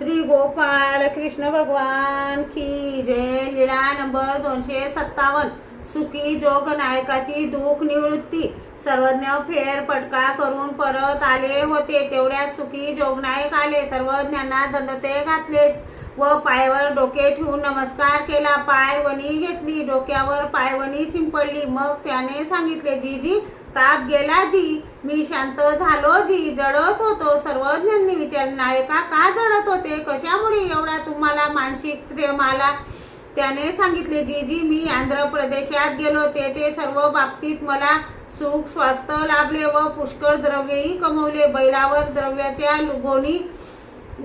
श्री गोपाळ कृष्ण भगवान की जय. लीळा नंबर दोनशे सत्तावन्न. सुखी जोग नायकाची दुःख निवृत्ती. सर्वज्ञ फेर पटका करून परत आले होते. तेवढ्या सुखी जोगनायक आले. सर्वज्ञांना दंडते घातलेस. व पायावर डोके ठेवून नमस्कार केला. पायवणी घेतली. डोक्यावर पायवणी शिंपडली. मग त्याने सांगितले जीजी ताप गेला जी मी शांत झालो जी जळत होतो. सर्वज्ञांनी विचारले नायका का जळत होते? कशामुळे एवढा तुम्हाला मानसिक श्रम आला? त्याने सांगितले जी जी मी आंध्र प्रदेशात गेलो ते ते सर्व बाबतीत मला सुख स्वास्थ्य लाभले व पुष्कळ द्रव्यही कमवले. बैलावर द्रव्याच्या गोणी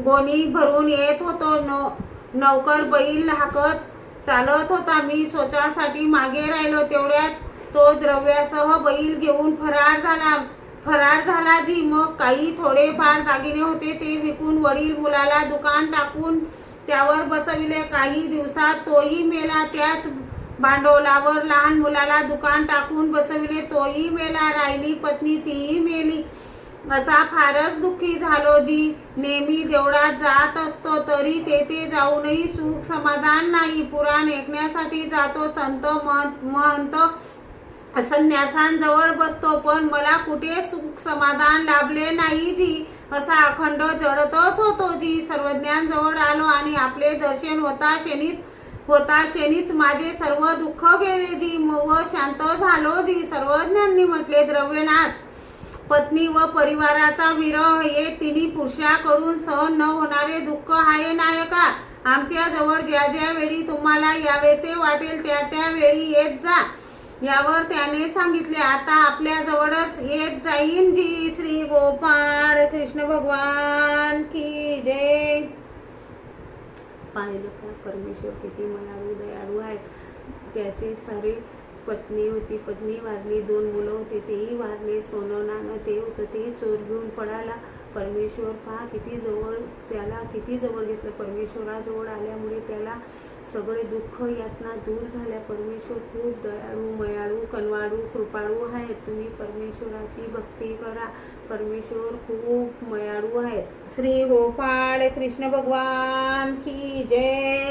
गोणी भरून येत होतो. नौ नौकर बैल हाकत चालत होता. मी स्वतःसाठी मागे राहिलो. तेवढ्यात तो द्रव्यासह बैल घेऊन फरार झाला. फरार झाला जी मग काही थोडेफार दागिने होते ते विकून वडील मुलाला दुकान टाकून त्यावर बसविले. काही दिवसात तोही मेला. त्याच भांडवलावर लहान मुलाला दुकान टाकून बसविले. तोही मेला. राहिली पत्नी तीही मेली. असा फारच दुःखी झालो जी नेहमी देवळात जात असतो तरी तेथे जाऊनही सुख समाधान नाही. पुराण ऐकण्यासाठी जातो संत महंत महंत संन्यासांजवळ बसतो पण मला कुठे सुख समाधान लाभले नाही जी. असा अखंड जडतच होतो जी. सर्वज्ञांजवळ आलो आणि आपले दर्शन होता शेनीत होता शेनीच माझे सर्व दुःख गेले जी. व शांत झालो जी. सर्वज्ञांनी म्हटले द्रव्यनाश पत्नी व परिवाराचा विरह हे तिन्ही पुरुषाकडून सहन न होणारे दुःख आहे नायका. आमच्याजवळ ज्या ज्या वेळी तुम्हाला यावेसे वाटेल त्या त्या वेळी येत जा. यावर त्याने सांगितले आता आपल्या जवळच येत जाईन जी श्री गोपाळ. कृष्ण भगवान की जय. पाहिलं का? परमेश्वर किती मनाळू दयाळू आहेत. त्याचे सारे पत्नी होती पत्नी वारली दोन मुलं होते तेही वारले. सोनं नाणं ते होतं ते चोर घेऊन पळाला. परमेश्वर पहा किती जवळ त्याला किती जवळ घेतलं. परमेश्वराजवळ आल्यामुळे त्याला सगळे दुःख यातना दूर झाल्या. परमेश्वर खूप दयाळू मयाळू कनवाळू कृपाळू आहेत. तुम्ही परमेश्वराची भक्ती करा. परमेश्वर खूप मयाळू आहेत. श्री गोपाळ कृष्ण भगवान की जय.